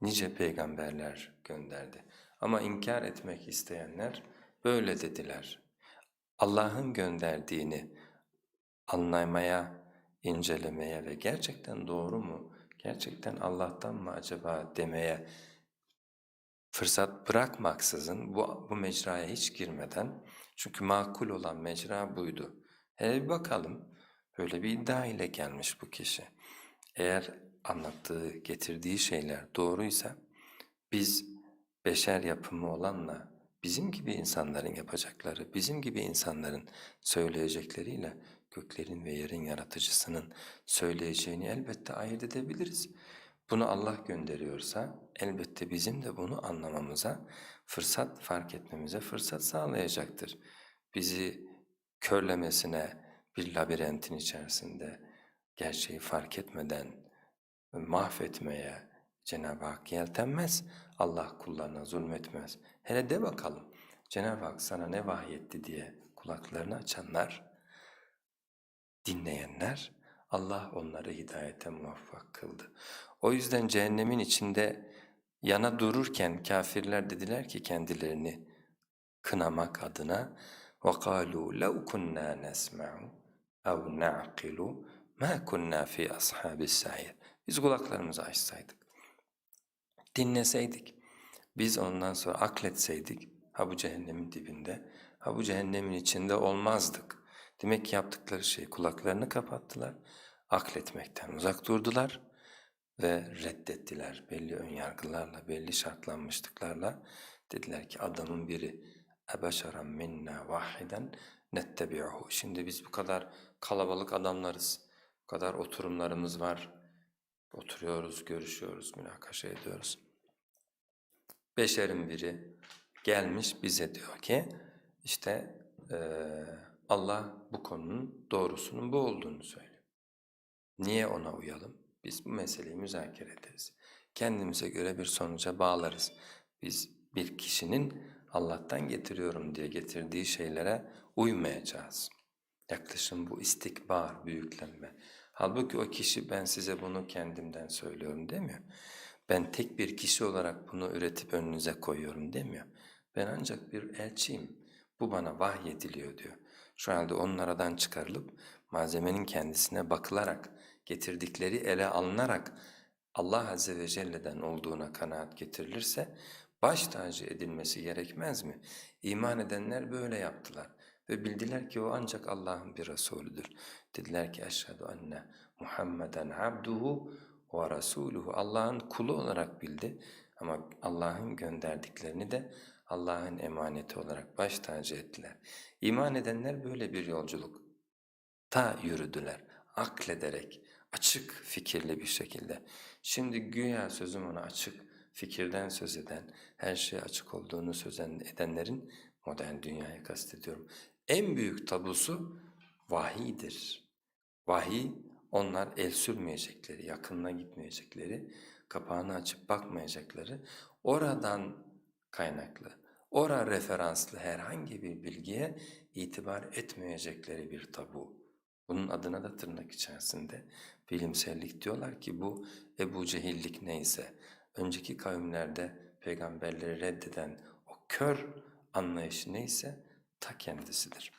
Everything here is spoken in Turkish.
nice peygamberler gönderdi. Ama inkar etmek isteyenler böyle dediler. Allah'ın gönderdiğini anlamaya, incelemeye ve gerçekten doğru mu, gerçekten Allah'tan mı acaba demeye fırsat bırakmaksızın bu, bu mecraya hiç girmeden çünkü makul olan mecra buydu. Hele bir bakalım böyle bir iddia ile gelmiş bu kişi. Eğer anlattığı, getirdiği şeyler doğruysa biz beşer yapımı olanla bizim gibi insanların yapacakları, bizim gibi insanların söyleyecekleriyle göklerin ve yerin yaratıcısının söyleyeceğini elbette ayırt edebiliriz. Bunu Allah gönderiyorsa elbette bizim de bunu anlamamıza fırsat fark etmemize fırsat sağlayacaktır. Bizi körlemesine bir labirentin içerisinde gerçeği fark etmeden mahvetmeye Cenab-ı Hak yeltenmez. Allah kullarına zulmetmez. Hele de bakalım Cenab-ı Hak sana ne vahyetti diye kulaklarını açanlar, dinleyenler Allah onları hidayete muvaffak kıldı. O yüzden cehennemin içinde yana dururken kafirler dediler ki kendilerini kınamak adına وَقَالُوا لَوْ كُنَّا نَسْمَعُ اَوْ نَعْقِلُ مَا كُنَّا فِي أَصْحَابِ السَّعِيرِ biz kulaklarımızı açsaydık, dinleseydik, biz ondan sonra akletseydik, ha bu cehennemin dibinde, ha bu cehennemin içinde olmazdık. Demek ki yaptıkları şey kulaklarını kapattılar, akletmekten uzak durdular ve reddettiler belli önyargılarla, belli şartlanmışlıklarla. Dediler ki adamın biri ebeşeren minna vahiden nettebi'uhu. Şimdi biz bu kadar kalabalık adamlarız, bu kadar oturumlarımız var, oturuyoruz, görüşüyoruz, münakaşa ediyoruz. Beşerin biri gelmiş bize diyor ki işte eee, Allah bu konunun doğrusunun bu olduğunu söylüyor. Niye ona uyalım? Biz bu meseleyi müzakere ederiz. Kendimize göre bir sonuca bağlarız. Biz bir kişinin Allah'tan getiriyorum diye getirdiği şeylere uymayacağız. Yaklaşım bu istikbar, büyüklenme. Halbuki o kişi ben size bunu kendimden söylüyorum demiyor. Ben tek bir kişi olarak bunu üretip önünüze koyuyorum demiyor. Ben ancak bir elçiyim. Bu bana vahyediliyor diyor. Şu halde onun aradan çıkarılıp malzemenin kendisine bakılarak, getirdikleri ele alınarak Allah Azze ve Celle'den olduğuna kanaat getirilirse baş tacı edilmesi gerekmez mi? İman edenler böyle yaptılar ve bildiler ki o ancak Allah'ın bir Resulüdür. Dediler ki eşhedü enne Muhammeden abduhu ve rasuluhu Allah'ın kulu olarak bildi ama Allah'ın gönderdiklerini de Allah'ın emaneti olarak baş tacı ettiler. İman edenler böyle bir yolculuk ta yürüdüler aklederek açık fikirli bir şekilde. Şimdi güya sözüm ona açık fikirden söz eden, her şeye açık olduğunu söz edenlerin modern dünyayı kastediyorum. En büyük tabusu vahiydir. Vahiy onlar el sürmeyecekleri, yakınına gitmeyecekleri, kapağını açıp bakmayacakları, oradan kaynaklı, ora referanslı herhangi bir bilgiye itibar etmeyecekleri bir tabu. Bunun adına da tırnak içerisinde bilimsellik diyorlar ki bu Ebu Cehillik neyse, önceki kavimlerde peygamberleri reddeden o kör anlayışı neyse ta kendisidir.